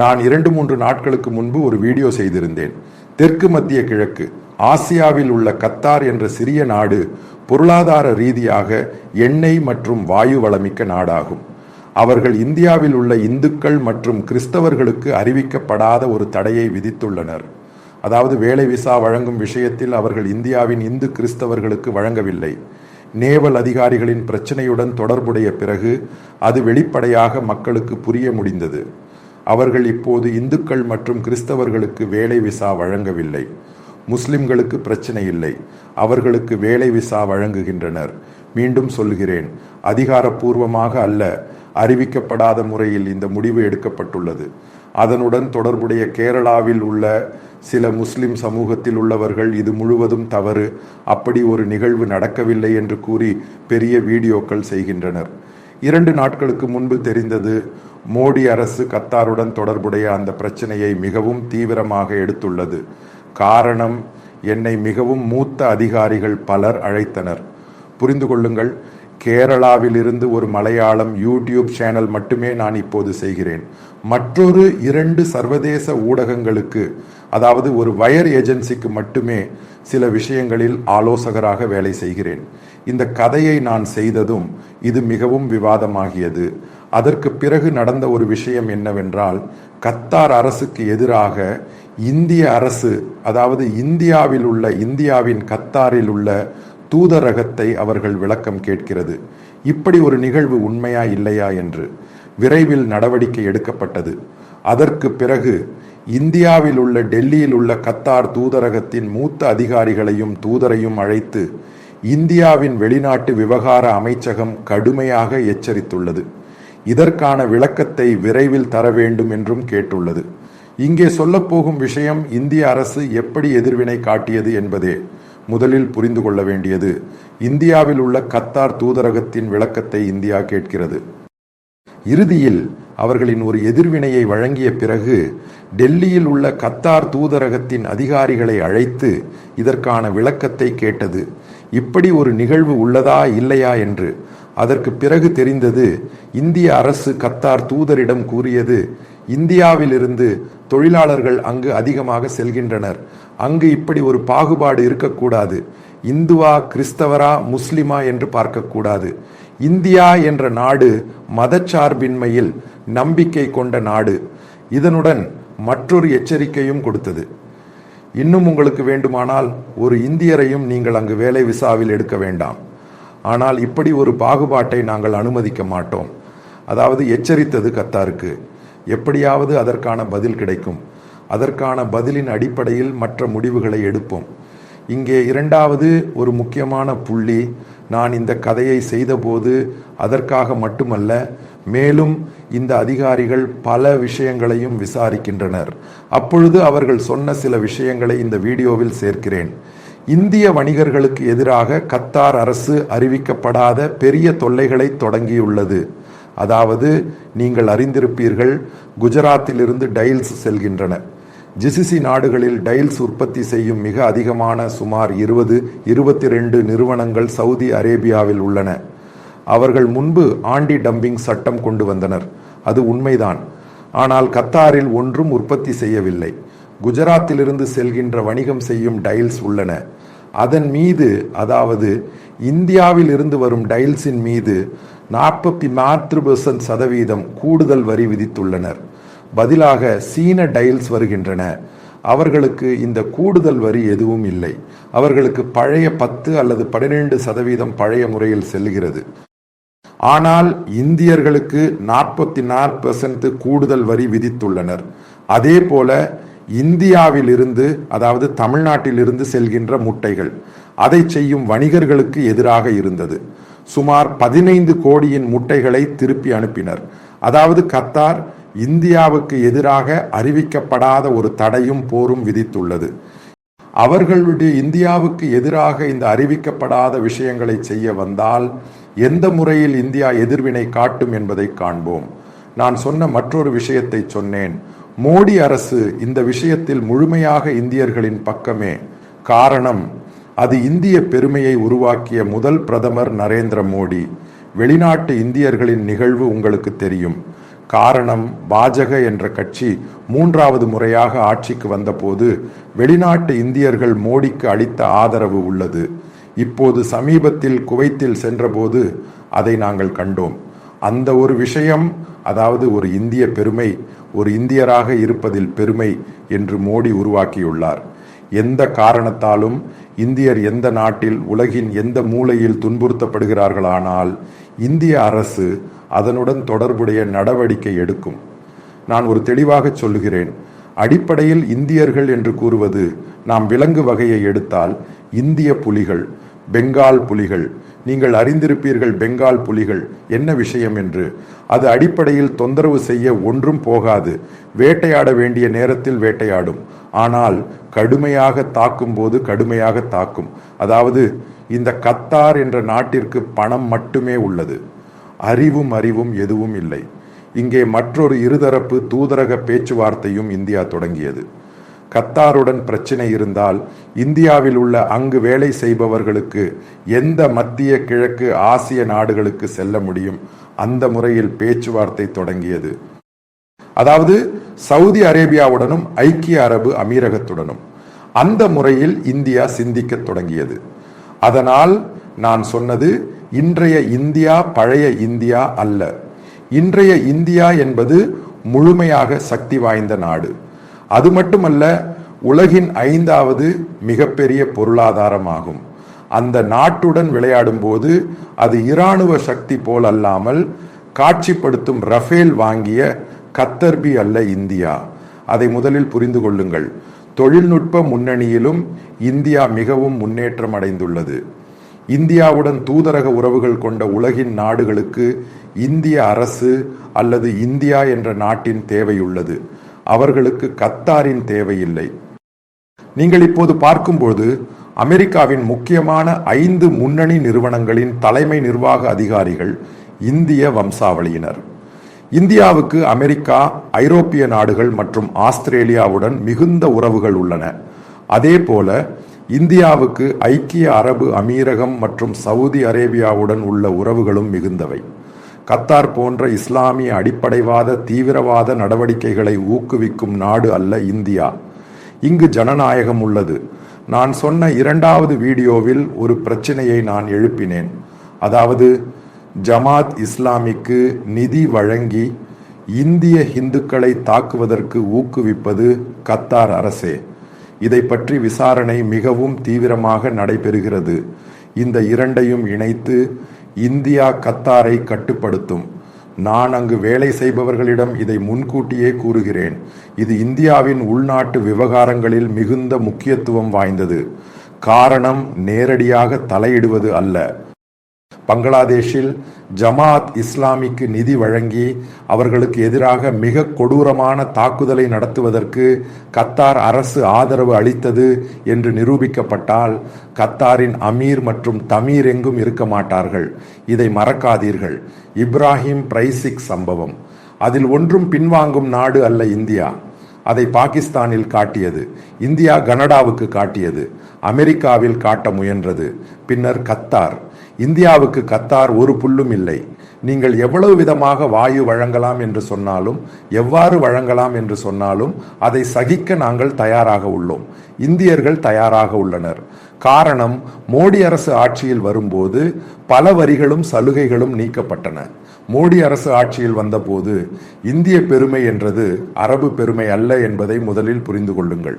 நான் இரண்டு மூன்று நாட்களுக்கு முன்பு ஒரு வீடியோ செய்திருந்தேன். தெற்கு மத்திய கிழக்கு ஆசியாவில் உள்ள கத்தார் என்ற சிறிய நாடு பொருளாதார ரீதியாக எண்ணெய் மற்றும் வாயு வளமிக்க நாடாகும். அவர்கள் இந்தியாவில் உள்ள இந்துக்கள் மற்றும் கிறிஸ்தவர்களுக்கு அறிவிக்கப்படாத ஒரு தடையை விதித்துள்ளனர். அதாவது வேலை விசா வழங்கும் விஷயத்தில் அவர்கள் இந்தியாவின் இந்து கிறிஸ்தவர்களுக்கு வழங்கவில்லை. நேவல் அதிகாரிகளின் பிரச்சனையுடன் தொடர்புடைய பிறகு அது வெளிப்படையாக மக்களுக்கு புரிய முடிந்தது. அவர்கள் இப்போது இந்துக்கள் மற்றும் கிறிஸ்தவர்களுக்கு வேலை விசா வழங்கவில்லை. முஸ்லிம்களுக்கு பிரச்சனை இல்லை. அவர்களுக்கு வேலை விசா வழங்குகின்றனர். மீண்டும் சொல்கிறேன் அதிகாரப்பூர்வமாக அல்ல அறிவிக்கப்படாத முறையில் இந்த முடிவு எடுக்கப்பட்டுள்ளது. அதனுடன் தொடர்புடைய கேரளாவில் உள்ள சில முஸ்லிம் சமூகத்தில் உள்ளவர்கள் இது முழுவதும் தவறு அப்படி ஒரு நிகழ்வு நடக்கவில்லை என்று கூறி பெரிய வீடியோக்கள் செய்கின்றனர். இரண்டு நாட்களுக்கு முன்பு தெரிந்தது மோடி அரசு கத்தாருடன் தொடர்புடைய அந்த பிரச்சனையை மிகவும் தீவிரமாக எடுத்துள்ளது. காரணம் என்னை மிகவும் மூத்த அதிகாரிகள் பலர் அழைத்தனர். புரிந்து கொள்ளுங்கள் கேரளாவிலிருந்து ஒரு மலையாளம் யூடியூப் சேனல் மட்டுமே நான் இப்போது செய்கிறேன். மற்றொரு இரண்டு சர்வதேச ஊடகங்களுக்கு அதாவது ஒரு வயர் ஏஜென்சிக்கு மட்டுமே சில விஷயங்களில் ஆலோசகராக வேலை செய்கிறேன். இந்த கதையை நான் செய்ததும் இது மிகவும் விவாதமாகியது. அதற்கு பிறகு நடந்த ஒரு விஷயம் என்னவென்றால் கத்தார் அரசுக்கு எதிராக இந்திய அரசு அதாவது இந்தியாவில் உள்ள இந்தியாவின் கத்தாரில் உள்ள தூதரகத்தை அவர்கள் விளக்கம் கேட்கிறது. இப்படி ஒரு நிகழ்வு உண்மையா இல்லையா என்று விரைவில் நடவடிக்கை எடுக்கப்பட்டது. அதற்கு பிறகு இந்தியாவில் உள்ள டெல்லியில் உள்ள கத்தார் தூதரகத்தின் மூத்த அதிகாரிகளையும் தூதரையும் அழைத்து இந்தியாவின் வெளிநாட்டு விவகார அமைச்சகம் கடுமையாக எச்சரித்துள்ளது. இதற்கான விளக்கத்தை விரைவில் தர வேண்டும் என்றும் கேட்டுள்ளது. இங்கே சொல்லப்போகும் விஷயம் இந்திய அரசு எப்படி எதிர்வினை காட்டியது என்பதே. முதலில் புரிந்து கொள்ள வேண்டியது இந்தியாவில் உள்ள கத்தார் தூதரகத்தின் விளக்கத்தை இந்தியா கேட்கிறது. இறுதியில் அவர்களின் ஒரு எதிர்வினையை வழங்கிய பிறகு டெல்லியில் உள்ள கத்தார் தூதரகத்தின் அதிகாரிகளை அழைத்து இதற்கான விளக்கத்தை கேட்டது. இப்படி ஒரு நிகழ்வு உள்ளதா இல்லையா என்று அதற்கு பிறகு தெரிந்தது இந்திய அரசு கத்தார் தூதரிடம் கூறியது இந்தியாவிலிருந்து தொழிலாளர்கள் அங்கு அதிகமாக செல்கின்றனர். அங்கு இப்படி ஒரு பாகுபாடு இருக்கக்கூடாது. இந்துவா கிறிஸ்தவரா முஸ்லிமா என்று பார்க்கக்கூடாது. இந்தியா என்ற நாடு மதச்சார்பின்மையில் நம்பிக்கை கொண்ட நாடு. இதனுடன் மற்றொரு எச்சரிக்கையும் கொடுத்தது. இன்னும் உங்களுக்கு வேண்டுமானால் ஒரு இந்தியரையும் நீங்கள் அங்கு வேலை விசாவில் எடுக்க வேண்டாம். ஆனால் இப்படி ஒரு பாகுபாட்டை நாங்கள் அனுமதிக்க மாட்டோம். அதாவது எச்சரித்தது கத்தாருக்கு. எப்படியாவது அதற்கான பதில் கிடைக்கும். அதற்கான பதிலின் அடிப்படையில் மற்ற முடிவுகளை எடுப்போம். இங்கே இரண்டாவது ஒரு முக்கியமான புள்ளி நான் இந்த கதையை செய்தபோது அதற்காக மட்டுமல்ல மேலும் இந்த அதிகாரிகள் பல விஷயங்களையும் விசாரிக்கின்றனர். அப்பொழுது அவர்கள் சொன்ன சில விஷயங்களை இந்த வீடியோவில் சேர்க்கிறேன். இந்திய வணிகர்களுக்கு எதிராக கத்தார் அரசு அறிவிக்கப்படாத பெரிய தொல்லைகளை தொடங்கியுள்ளது. அதாவது நீங்கள் அறிந்திருப்பீர்கள் குஜராத்திலிருந்து டைல்ஸ் செல்கின்றன. ஜிசிசி நாடுகளில் டைல்ஸ் உற்பத்தி செய்யும் மிக அதிகமான சுமார் இருபது இருபத்தி ரெண்டு நிறுவனங்கள் சவுதி அரேபியாவில் உள்ளன. அவர்கள் முன்பு ஆண்டி டம்பிங் சட்டம் கொண்டு வந்தனர். அது உண்மைதான். ஆனால் கத்தாரில் ஒன்றும் உற்பத்தி செய்யவில்லை. குஜராத்திலிருந்து செல்கின்ற வணிகம் செய்யும் டைல்ஸ் உள்ளன. அதன் மீது அதாவது இந்தியாவில் இருந்து வரும் டைல்ஸின் மீது நாற்பத்தி நாற்று பெர்சன்ட் சதவீதம் கூடுதல் வரி விதித்துள்ளனர். பதிலாக சீன டைல்ஸ் வருகின்றன. அவர்களுக்கு இந்த கூடுதல் வரி எதுவும் இல்லை. அவர்களுக்கு பழைய பத்து அல்லது பன்னிரெண்டு சதவீதம் பழைய முறையில் செல்கிறது. ஆனால் இந்தியர்களுக்கு நாற்பத்தி நாலு பெர்சன்ட் கூடுதல் வரி விதித்துள்ளனர். அதே போல இந்தியாவில் இருந்து அதாவது தமிழ்நாட்டிலிருந்து செல்கின்ற முட்டைகள். அதை செய்யும் வணிகர்களுக்கு எதிராக இருந்தது. சுமார் பதினைந்து கோடியின் முட்டைகளை திருப்பி அனுப்பினர். அதாவது கத்தார் இந்தியாவுக்கு எதிராக அறிவிக்கப்படாத ஒரு தடையும் போரும் விதித்துள்ளது. அவர்களுடைய இந்தியாவுக்கு எதிராக இந்த அறிவிக்கப்படாத விஷயங்களை செய்ய வந்தால் எந்த முறையில் இந்தியா எதிர்வினை காட்டும் என்பதை காண்போம். நான் சொன்ன மற்றொரு விஷயத்தை சொன்னேன். மோடி அரசு இந்த விஷயத்தில் முழுமையாக இந்தியர்களின் பக்கமே. காரணம் அது இந்திய பெருமையை உருவாக்கிய முதல் பிரதமர் நரேந்திர மோடி. வெளிநாட்டு இந்தியர்களின் நிகழ்வு உங்களுக்கு தெரியும். காரணம் பாஜக என்ற கட்சி மூன்றாவது முறையாக ஆட்சிக்கு வந்தபோது வெளிநாட்டு இந்தியர்கள் மோடிக்கு அளித்த ஆதரவு உள்ளது. இப்போது சமீபத்தில் குவைத்தில் சென்றபோது அதை நாங்கள் கண்டோம். அந்த ஒரு விஷயம் அதாவது ஒரு இந்திய பெருமை ஒரு இந்தியராக இருப்பதில் பெருமை என்று மோடி உருவாக்கியுள்ளார். எந்த காரணத்தாலும் இந்தியர் எந்த நாட்டில் உலகின் எந்த மூலையில் துன்புறுத்தப்படுகிறார்களானால் இந்திய அரசு அதனுடன் தொடர்புடைய நடவடிக்கை எடுக்கும். நான் ஒரு தெளிவாக சொல்லுகிறேன். அடிப்படையில் இந்தியர்கள் என்று கூறுவது நாம் விலங்கு வகையை எடுத்தால் இந்திய புலிகள் பெங்கால் புலிகள் நீங்கள் அறிந்திருப்பீர்கள் பெங்கால் புலிகள். என்ன விஷயம் என்று? அது அடிப்படையில் தொந்தரவு செய்ய ஒன்றும் போகாது. வேட்டையாட வேண்டிய நேரத்தில் வேட்டையாடும். ஆனால் கடுமையாக தாக்கும் போது கடுமையாக தாக்கும். அதாவது இந்த கத்தார் என்ற நாட்டிற்கு பணம் மட்டுமே உள்ளது. அறிவும் அறிவும் எதுவும் இல்லை. இங்கே மற்றொரு இருதரப்பு தூதரக பேச்சுவார்த்தையும் இந்தியா தொடங்கியது. கத்தாருடன் பிரச்சனை இருந்தால் இந்தியாவில் உள்ள அங்கு வேலை செய்பவர்களுக்கு எந்த மத்திய கிழக்கு ஆசிய நாடுகளுக்கு செல்ல முடியும்? அந்த முறையில் பேச்சுவார்த்தை தொடங்கியது. அதாவது சவுதி அரேபியாவுடனும் ஐக்கிய அரபு அமீரகத்துடனும். அந்த முறையில் இந்தியா சிந்திக்க தொடங்கியது. அதனால் நான் சொன்னது இன்றைய இந்தியா பழைய இந்தியா அல்ல. இன்றைய இந்தியா என்பது முழுமையாக சக்தி வாய்ந்த நாடு. அது மட்டுமல்ல உலகின் ஐந்தாவது மிகப்பெரிய பொருளாதாரமாகும். அந்த நாட்டுடன் விளையாடும் போது அது இராணுவ சக்தி போல் அல்லாமல் காட்சிப்படுத்தும் ரஃபேல் வாங்கிய கத்தர்பி அல்ல இந்தியா. அதை முதலில் புரிந்து கொள்ளுங்கள். தொழில்நுட்ப முன்னணியிலும் இந்தியா மிகவும் முன்னேற்றம் அடைந்துள்ளது. இந்தியாவுடன் தூதரக உறவுகள் கொண்ட உலகின் நாடுகளுக்கு இந்திய அரசு அல்லது இந்தியா என்ற நாட்டின் தேவையுள்ளது. அவர்களுக்கு கத்தாரின் தேவையில்லை. நீங்கள் இப்போது பார்க்கும்போது அமெரிக்காவின் முக்கியமான ஐந்து முன்னணி நிறுவனங்களின் தலைமை நிர்வாக அதிகாரிகள் இந்திய வம்சாவளியினர். இந்தியாவுக்கு அமெரிக்கா ஐரோப்பிய நாடுகள் மற்றும் ஆஸ்திரேலியாவுடன் மிகுந்த உறவுகள் உள்ளன. அதே போல இந்தியாவுக்கு ஐக்கிய அரபு அமீரகம் மற்றும் சவுதி அரேபியாவுடன் உள்ள உறவுகளும் மிகுந்தவை. கத்தார் போன்ற இஸ்லாமிய அடிப்படைவாத தீவிரவாத நடவடிக்கைகளை ஊக்குவிக்கும் நாடு அல்ல இந்தியா. இங்கு ஜனநாயகம் உள்ளது. நான் சொன்ன இரண்டாவது வீடியோவில் ஒரு பிரச்சனையை நான் எழுப்பினேன். அதாவது ஜமாத் இஸ்லாமிக்கு நிதி வழங்கி இந்திய இந்துக்களை தாக்குவதற்கு ஊக்குவிப்பது கத்தார் அரசே. இதை பற்றி விசாரணை மிகவும் தீவிரமாக நடைபெறுகிறது. இந்த இரண்டையும் இணைத்து இந்தியா கத்தாரை கட்டுப்படுத்தும். நான் அங்கு வேலை செய்பவர்களிடம் இதை முன்கூட்டியே கூறுகிறேன். இது இந்தியாவின் உள்நாட்டு விவகாரங்களில் மிகுந்த முக்கியத்துவம் வாய்ந்தது. காரணம் நேரடியாக தலையிடுவது அல்ல. பங்களாதேஷில் ஜமாத் இஸ்லாமிக்கு நிதி வழங்கி அவர்களுக்கு எதிராக மிக கொடூரமான தாக்குதலை நடத்துவதற்கு கத்தார் அரசு ஆதரவு அளித்தது என்று நிரூபிக்கப்பட்டால் கத்தாரின் அமீர் மற்றும் தமீர் எங்கும் இருக்க மாட்டார்கள். இதை மறக்காதீர்கள். இப்ராஹிம் பிரைசிக் சம்பவம். அதில் ஒன்றும் பின்வாங்கும் நாடு அல்ல இந்தியா. அதை பாகிஸ்தானில் காட்டியது. இந்தியா கனடாவுக்கு காட்டியது. அமெரிக்காவில் காட்ட முயன்றது. பின்னர் கத்தார். இந்தியாவுக்கு கத்தார் ஒரு புல்லும் இல்லை. நீங்கள் எவ்வளவு விதமாக வாயு வழங்கலாம் என்று சொன்னாலும் எவ்வாறு வழங்கலாம் என்று சொன்னாலும் அதை சகிக்க நாங்கள் தயாராக உள்ளோம். இந்தியர்கள் தயாராக உள்ளனர். காரணம் மோடி அரசு ஆட்சியில் வரும்போது பல வரிகளும் சலுகைகளும் நீக்கப்பட்டன. மோடி அரசு ஆட்சியில் வந்தபோது இந்திய பெருமை என்றது அரபு பெருமை அல்ல என்பதை முதலில் புரிந்து கொள்ளுங்கள்.